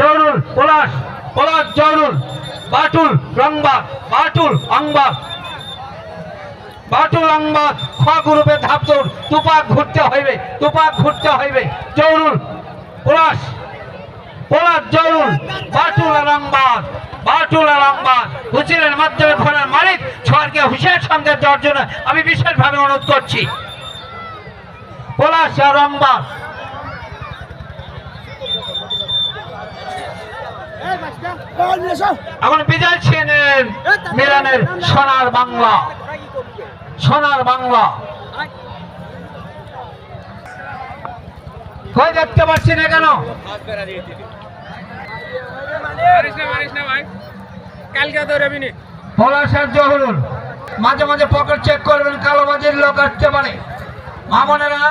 জরুল পলাশ পলাশ জরুল বাটুল রংবাদ বাটুল অংবাদ বাটুল অংবাদ খ গ্রুপে ধাপ দৌড় তুপাক ঘুরতে হইবে তুপাক ঘুরতে হইবে। জরুল পলাশ পলাশ জরুল বাটুল রংবাদ বাটুল রংবাদ হুসিনের মাধ্যমে ফোনের মালিক ছড়কে হুসেন সঙ্গে দেওয়ার জন্য আমি বিশেষভাবে অনুরোধ করছি। পলাশ রংবাদ এখন বিজয় সেনের মিলানের সোনার বাংলা। সোনার বাংলা। কই দেখতে পাচ্ছি না কেন? মাঝে মাঝে পকেট চেক করবেন কালো কালোবাজির লোক আসতে পারে। মামনেরা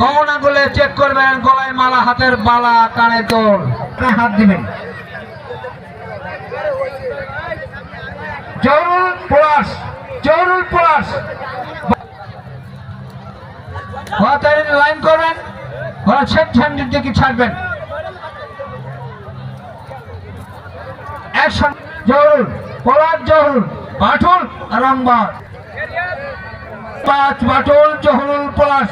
গহনা গুলো চেক করবেন গলায় মালা হাতের বালা কানে দোল। হাত দিবেন। জহরুল পলাশ জহরুল পলাশ। তাড়াতাড়ি লাইন করবেন। ওরা ছেদ ঝান্ডির দিকে ছাড়বেন। অ্যাকশন জহরুল, পলাশ জহরুল, বাটুল রংবাদ পাঁচ, বাটুল, জহরুল, পলাশ।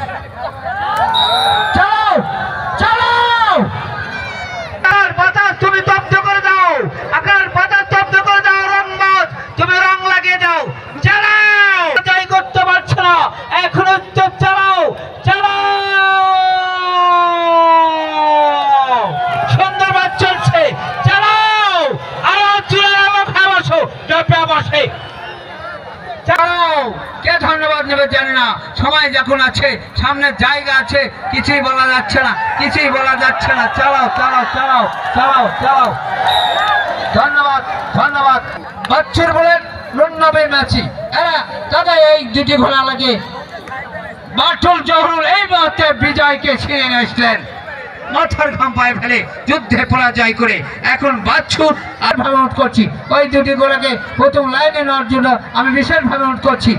কে ধন্যবাদ নেবে না। সময় যখন আছে, সামনে জায়গা আছে, কিছুই বলা যাচ্ছে না, কিছুই বলা যাচ্ছে না। চালাও চালাও চালাও চালাও চালাও। ধন্যবাদ ধন্যবাদ। বাচ্চুর বলেন রুন্নবে ম্যাচি এরা দাদা এই দুটি ঘোড়া লাগে। বাটুল জহরুল এই মুহূর্তে বিজয়কে ছিনিয়ে নিয়ে আসলেন মাথার ঘাম পায়ে ফেলে যুদ্ধে পরাজয় করে এখন বাচ্চুর আর ভাবে করছি। ওই দুটি গোলাকে প্রথম লাইনে নেওয়ার জন্য আমি বিশেষভাবে অনুরোধ করছি।